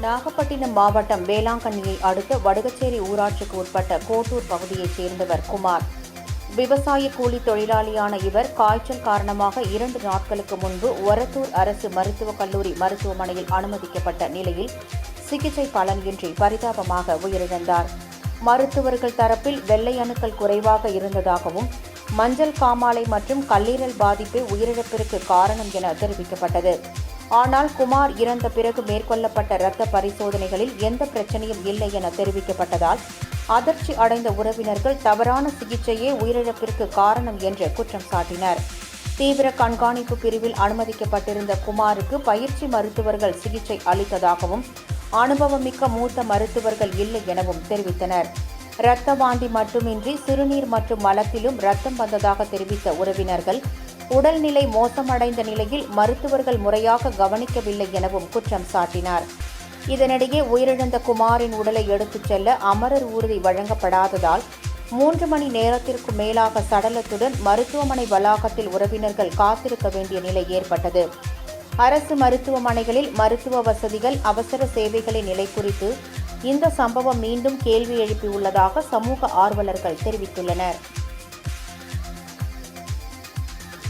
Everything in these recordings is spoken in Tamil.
நாகப்பட்டினம் மாவட்டம் வேளாங்கண்ணியை அடுத்த வடுகச்சேரி ஊராட்சிக்கு உட்பட்ட கோட்டூர் பகுதியைச் சேர்ந்தவர் குமார். விவசாய கூலி தொழிலாளியான இவர் காய்ச்சல் காரணமாக இரண்டு நாட்களுக்கு முன்பு ஒரத்தூர் அரசு மருத்துவக் கல்லூரி மருத்துவமனையில் அனுமதிக்கப்பட்ட நிலையில் சிகிச்சை பலனின்றி பரிதாபமாக உயிரிழந்தார். மருத்துவர்கள் தரப்பில் வெள்ளை அணுக்கள் குறைவாக இருந்ததாகவும் மஞ்சள் காமாலை மற்றும் கல்லீரல் பாதிப்பே உயிரிழப்பிற்கு காரணம் என தெரிவிக்கப்பட்டது. ஆனால் குமார் இறந்த பிறகு மேற்கொள்ளப்பட்ட இரத்த பரிசோதனைகளில் எந்த பிரச்சனையும் இல்லை என தெரிவிக்கப்பட்டதால் அதிர்ச்சி அடைந்த உறவினர்கள் தவறான சிகிச்சையே உயிரிழப்பிற்கு காரணம் என்று குற்றம் சாட்டினர். தீவிர கண்காணிப்பு பிரிவில் அனுமதிக்கப்பட்டிருந்த குமாருக்கு பயிற்சி மருத்துவர்கள் சிகிச்சை அளித்ததாகவும் அனுபவமிக்க மூத்த மருத்துவர்கள் இல்லை எனவும் தெரிவித்தனர். இரத்த வாந்தி மட்டுமின்றி சிறுநீர் மற்றும் மலத்திலும் ரத்தம் வந்ததாக தெரிவித்த உறவினர்கள் உடல்நிலை மோசமடைந்த நிலையில் மருத்துவர்கள் முறையாக கவனிக்கவில்லை எனவும் குற்றம் சாட்டினார். இதனிடையே உயிரிழந்த குமாரின் உடலை எடுத்துச் செல்ல அமரர் ஊர்தி வழங்கப்படாததால் மூன்று மணி நேரத்திற்கு மேலாக சடலத்துடன் மருத்துவமனை வளாகத்தில் உறவினர்கள் காத்திருக்க வேண்டிய நிலை ஏற்பட்டது. அரசு மருத்துவமனைகளில் மருத்துவ வசதிகள் அவசர சேவைகளின் நிலை குறித்து இந்த சம்பவம் மீண்டும் கேள்வி எழுப்பியுள்ளதாக சமூக ஆர்வலர்கள் தெரிவித்துள்ளனர்.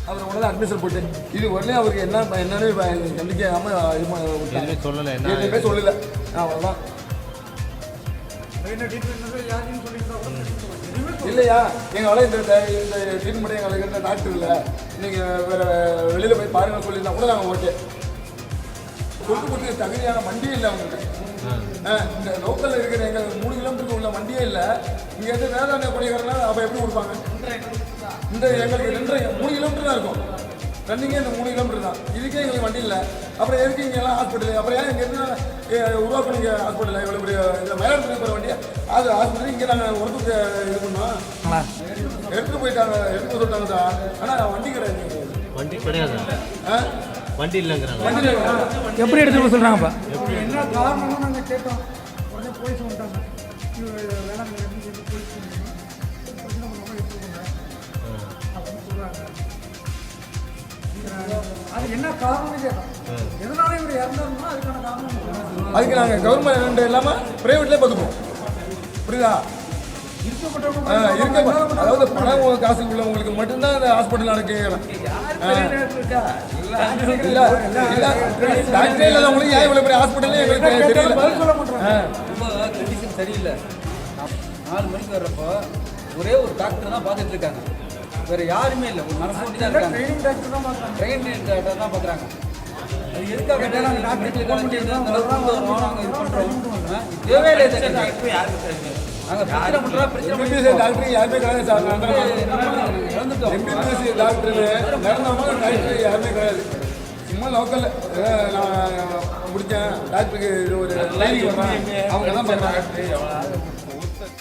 அவர் உடனே அட்மிஷன் போட்டு இது உடனே அவருக்கு என்ன என்னன்னு நம்பிக்கையாம எதுவுமே சொல்லலை என்ன எதுவுமே சொல்லல. அவ்வளோதான் இல்லையா? எங்களால் இந்த இந்த ட்ரீட்மெண்ட் எங்களுக்கு இந்த டாக்டர் இல்லை. நீங்கள் வேற வெளியில் போய் பாருங்க சொல்லியிருந்தா கூட நாங்கள் ஓகே கொடுக்கக்கூடிய தகுதியான வண்டியே இல்லை அவங்கள்ட்ட ஆ, இந்த லோக்கலில் இருக்கிற எங்கள் மூணு கிலோமீட்டருக்கு உள்ள வண்டியே இல்லை. இங்கே இருந்து வேதாந்த கொடிகாரனா அப்போ எப்படி கொடுப்பாங்க? இந்த எங்களுக்கு ரெண்டரை மூணு கிலோமீட்டர் தான் இருக்கும். ரன்னிங்கே இந்த மூணு கிலோமீட்டர் தான். இதுக்கே எங்களுக்கு வண்டி இல்லை. அப்புறம் எதுக்கு இங்கே எல்லாம் ஹாஸ்பிட்டல் அப்புறம் ஏன் இங்கே இருந்து உருவாக்குனீங்க ஹாஸ்பிட்டல் இவ்வளோ பெரிய இந்த மயிலாடுதுறை போகிற வண்டியை? அது ஹாஸ்பிட்டல் இங்கே நாங்கள் ஒர்க்கு இது பண்ணோம். எடுத்துகிட்டு போயிட்டாங்க. எடுத்துட்டு சொல்லிட்டாங்க சார். ஆனால் வண்டி கிடையாது. வண்டி கிடையாது. ஆ? வண்டி இல்லைங்கிறாங்க. வண்டி. எப்படி எடுத்துட்டு போக சொல்றாங்கப்பா என்ன காரணம்னு நாங்கள் கேட்டோம். உடனே போலீஸ் வந்துட்டாங்க. இது வேளாண் அது என்ன காரணம்னு கேட்டோம் எதனால இவர் இறந்தாருன்னா அதுக்கான காரணம் சொல்லுங்க. அதுக்கு நாங்கள் கவர்மெண்ட் இல்லாமல் ப்ரைவேட்லேயே பார்த்துப்போம். புரியுதா? இருக்க அதாவது பணம் காசு உள்ளவங்களுக்கு மட்டும்தான் அந்த ஹாஸ்பிட்டல் நான் கேட்குறேன் இல்ல இல்ல டாக்டரே இல்லாதவங்களுக்கு ஏன் இவ்வளவு பெரிய ஹாஸ்பிட்டல் எங்களுக்கு தெரியல. சரியில்லை. நாலு மணிக்கு வர்றப்போ ஒரே ஒரு டாக்டர் தான் பார்த்துட்டு இருக்காங்க. வேற யாருமே இல்லை. ஒரு நர்ஸ் மட்டும் தான் இருக்காங்க. ட்ரைனிங் டாக்டர் தான் பார்க்குறாங்க. ட்ரெயின் டாக்டர் தான் பார்க்குறாங்க. அது எதுக்காக கேட்டால் டாக்டர் வரோம் நாங்கள் இது பண்ணுறோம் தேவையே இல்லை. நாங்கள் பிரச்சனை பிரச்சனை டாக்டர் யாருமே கிடையாது சார். நாங்க இழந்துட்டோம் எம்பிபிஎஸ் டாக்டர் நடந்தவங்க டாக்டர் யாருமே கிடையாது. சும்மா லோக்கல்ல நான் முடித்தேன். டாக்டருக்கு இது ஒரு அவங்க தான் பண்ணுறாங்க